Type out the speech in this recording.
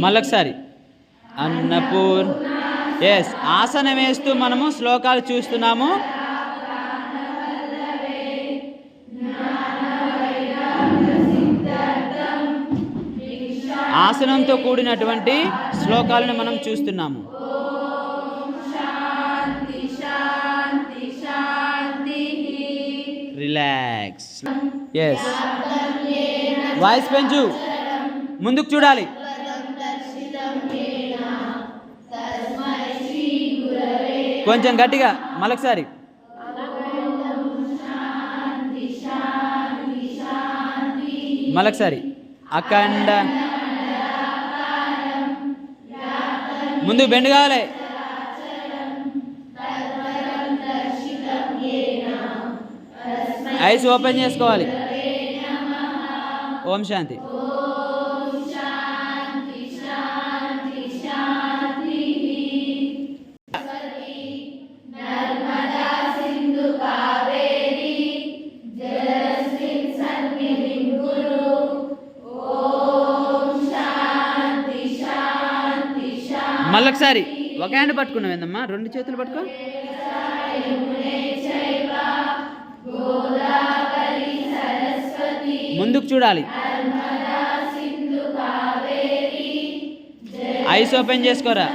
మళ్ళొకసారి. అన్నపూర్. ఎస్ ఆసనం వేస్తూ మనము శ్లోకాలు చూస్తున్నాము. ఆసనంతో కూడినటువంటి శ్లోకాలను మనం చూస్తున్నాము. రిలాక్స్ ఎస్ వాయిస్ పెంచు ముందుకు చూడాలి. కొంచెం గట్టిగా మళ్ళొకసారి మళ్ళొకసారి అఖండ. ముందు బెండ్ కావాలి. ఐస్ ఓపెన్ చేసుకోవాలి. ఓం శాంతి. మళ్ళొకసారి ఒక హ్యాండ్ పట్టుకున్నావు ఏందమ్మా రెండు చేతులు పట్టుకో. ముందుకు చూడాలి. ఐస్ ఓపెన్ చేసుకోరా?